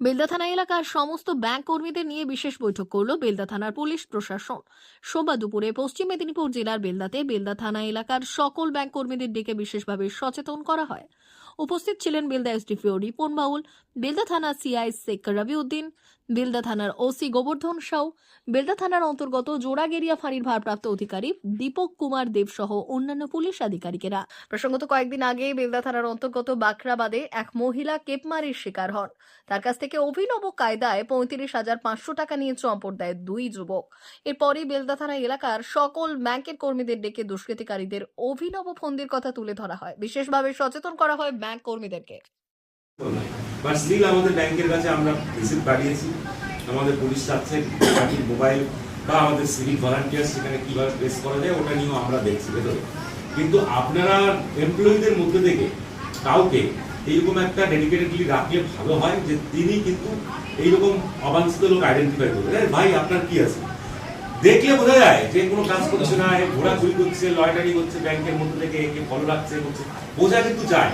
বেলদা থানা এলাকার সমস্ত ব্যাংক কর্মীদের নিয়ে বিশেষ বৈঠক করল বেলদা থানার পুলিশ প্রশাসন। সোমবার দুপুরে পশ্চিম মেদিনীপুর জেলার বেলদাতে বেলদা থানা এলাকার সকল ব্যাংক কর্মীদের ডেকে বিশেষভাবে সচেতন করা হয়। উপস্থিত ছিলেন বেলদা এসডিপিও রিপন বাউল বেলদা থানা সিআই শেখ রবিউদ্দিন বেলদা থানার ওসি গোবর্ধন সাউ, বেলদা থানার অন্তর্গত জোড়াগেরিয়া ফাঁড়ির ভারপ্রাপ্ত অধিকারী দীপক কুমার দেব সহ অন্যান্য পুলিশ আধিকারিকেরা। প্রসঙ্গত কয়েকদিন আগে বেলদা থানার অন্তর্গত বাখরাবাদে এক মহিলা কেপমারির শিকার হন। তার কাছ থেকে অভিনব কায়দায় পঁয়ত্রিশ হাজার পাঁচশো টাকা নিয়ে চম্পট দেয় দুই যুবক। এরপরই বেলদা থানা এলাকার সকল ব্যাংকের কর্মীদের ডেকে দুষ্কৃতিকারীদের অভিনব ফন্দির কথা তুলে ধরা হয়। বিশেষভাবে সচেতন করা হয় ব্যাংক কর্মীদেরকে। বাট স্টিল আমাদের ব্যাংকের কাছে আমরা রিসিপ্ট পাঠিয়েছি। আমাদের পুলিশ চাচ্ছে বাকির মোবাইল বা আমাদের সিভিক ভলান্টিয়ার সেখানে কীভাবে প্রেস করা যায় ওটা নিয়েও আমরা দেখছি ভেতরে। কিন্তু আপনারা এমপ্লয়ীদের মধ্যে থেকে কাউকে এইরকম একটা ডেডিকেটেডলি রাখলে ভালো হয় যে তিনি কিন্তু এইরকম অবাঞ্ছিত লোক আইডেন্টিফাই করবে। "এই ভাই আপনার কি আছে? দেখলে বোঝা যায় যে কোনো কাজ করছে না ঘোরাঘুরি করছে লয়টারি করছে ব্যাংকের মধ্যে থেকে একে ফলো রাখছে করছে। বোঝা কিন্তু যায়।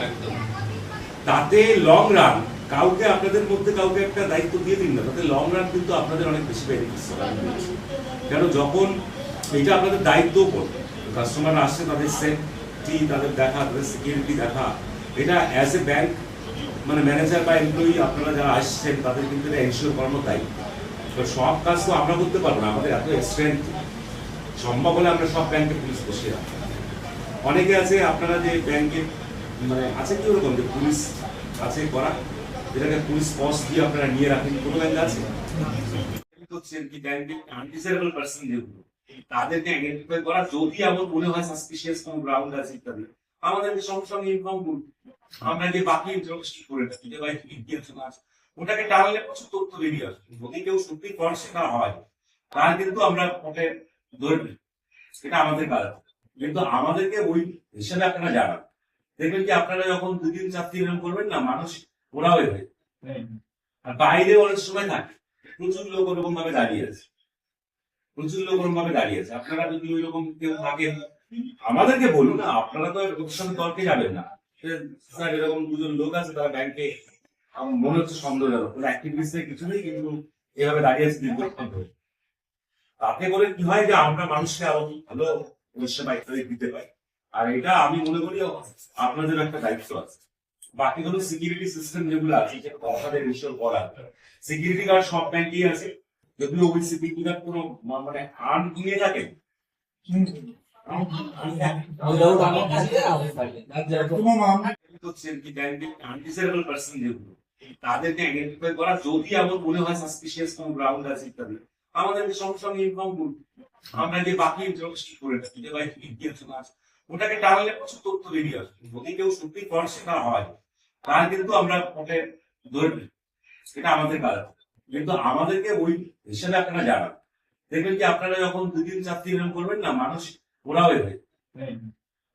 তাতে লং রান কাউকে আপনাদের মধ্যে কাউকে একটা দায়িত্ব দিয়ে দিন না, তাতে লং রান কিন্তু আপনাদের অনেক বেশি বেনিফিটস কেন যখন এটা আপনাদের দায়িত্ব পড়বে কাস্টমার আসছে তাদের সেফটি তাদের দেখা, তাদের সিকিউরিটি দেখা, এটা অ্যাজ এ ব্যাংক মানে ম্যানেজার বা এমপ্লয়ি আপনারা যারা আসছেন, তাদের কিন্তু এটা এনশিওর করানো দায়িত্ব। সব কাজ তো আমরা করতে পারব না, আমাদের এত স্ট্রেংথ সম্ভব হলে আমরা সব ব্যাংকে পুলিশ বসিয়ে রাখব। অনেকে আছে, আপনারা যে ব্যাংকে মানে আছে কি ওরকম যে পুলিশ আছে করা? যেটাকে পুলিশ পস দিয়ে আপনারা নিয়ে রাখেন কোনো ব্যাংক আছে? হচ্ছেন কি আনডিসেবল পার্সন যেগুলো তাদেরকে আইডেন্টিফাই করা, যদি আমার মনে হয় সাসপিশিয়াস কোনো গ্রাউন্ড আছে ইত্যাদি, আমাদেরকে সঙ্গে সঙ্গে ইনফর্ম করুন। আমরা যে বাকি ইন্টারোগেশন করে থাকি যে ভাই কি আছে ওটাকে টানলে প্রচুর তথ্য বেরিয়ে আসবে। যদি কেউ সত্যি ফর্সে না হয় তাহলে কিন্তু আমরা ওকে ধরে নিই। এটা আমাদের কাজ। কিন্তু আমাদেরকে ওই হিসাবে আপনারা জানান। দেখবেন কি, আপনারা যখন দুদিন চার দিন করবেন না, মানুষ ওরাও এবে আর বাইরে অনেক সময় থাকে, প্রচুর লোক ওরকম ভাবে দাঁড়িয়ে আছে। প্রচুর লোক ওরকম ভাবে দাঁড়িয়ে আছে। আপনারা যদি ওই রকম কেউ থাকেন, আমাদেরকে বলুন না, আপনারা তো ওর সঙ্গে তর্কে যাবেন না। স্যার, এরকম দুজন লোক আছে, তারা ব্যাংকে মনে হচ্ছে সন্দেহজনক। কোনো অ্যাক্টিভিটিস কিছু নেই, কিন্তু এভাবে দাঁড়িয়ে আছে দীর্ঘক্ষণ ধরে। তাতে করে কি হয় যে, আমরা মানুষকে আরও ভালো পরিষেবা ইত্যাদি দিতে পারি। আর এটা আমি মনে করি আপনাদের একটা দায়িত্ব আছে। বাকি হলো সিকিউরিটি সিস্টেম যেগুলো আছে যে আপনাদের ইনশোর করা। সিকিউরিটি গার্ড সব ব্যাংকেই আছে। যদি ওই সিকিউরিটি গার্ড কোনো মানে আর্ন নিয়ে থাকে। তাদেরকে করা যদি কোনো আছে ইত্যাদি, আমাদেরকে আমরা যে বাকি যে ভাই ওটাকে টানলে প্রচুর তথ্য বেরিয়ে আসবে। যদি কেউ সত্যি ফর্সে না হয় তাহলে কিন্তু আমরা ওকে ধরে নিই। এটা আমাদের কাজ। কিন্তু আমাদেরকে ওই হিসাবে আপনারা জানান। দেখবেন কি আপনারা যখন দুদিন চার দিন করবেন না মানুষ ওরাও এবে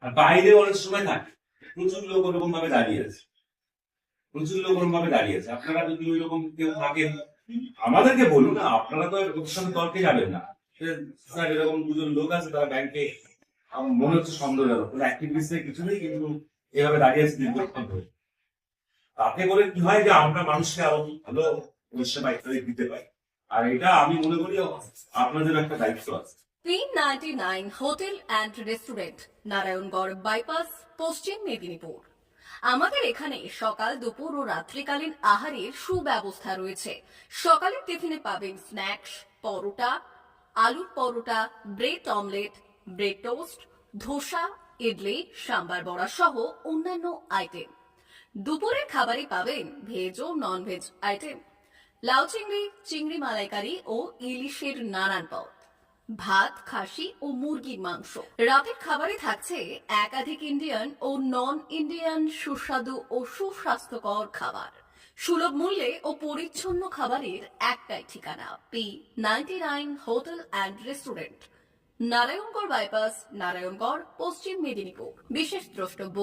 আর বাইরে অনেক সময় থাকে। প্রচুর লোক ওরকম ভাবে দাঁড়িয়ে আছে। প্রচুর লোক ওরকম ভাবে দাঁড়িয়ে আছে। আপনারা যদি ওই রকম কেউ থাকেন আমাদেরকে বলুন না আপনারা তো ওর সঙ্গে তর্কে যাবেন না। স্যার এরকম দুজন লোক আছে তারা ব্যাংকে মনে হচ্ছে সন্দেহজনক অ্যাক্টিভিটিস কিছু নেই কিন্তু এভাবে দাঁড়িয়ে আছে দীর্ঘক্ষণ ধরে। তাতে করে কি হয় যে আমরা মানুষকে আরও ভালো পরিষেবা ইত্যাদি দিতে পারি। আর এটা আমি মনে করি আপনাদের একটা দায়িত্ব আছে। তিন hotel and restaurant, Narayangarh bypass, Paschim Medinipur. আমাদের এখানে সকাল, দুপুর ও রাত্রিকালীন আহারের সুব্যবস্থা রয়েছে। সকালের টিফিনে পাবেন স্ন্যাক্স, পরোটা, আলুর paratha, bread omelette, bread toast, dosa, idli, sambar vada সহ অন্যান্য আইটেম। দুপুরের খাবারে পাবেন ভেজ ও নন ভেজ আইটেম লাউ চিংড়ি চিংড়ি মালাইকারি ও ইলিশের নানান পদ ভাত, খাসি ও মুরগির মাংস। রাতের খাবারে থাকছে একাধিক ইন্ডিয়ান ও নন ইন্ডিয়ান সুস্বাদু ও সুস্বাস্থ্যকর খাবার। সুলভ মূল্যে ও পরিচ্ছন্ন খাবারের একটাই ঠিকানা P ninety nine hotel and restaurant Narayangarh bypass Narayangarh, Paschim Medinipur. বিশেষ দ্রষ্টব্য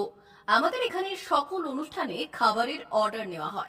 আমাদের এখানে সকল অনুষ্ঠানে খাবারের অর্ডার নেওয়া হয়।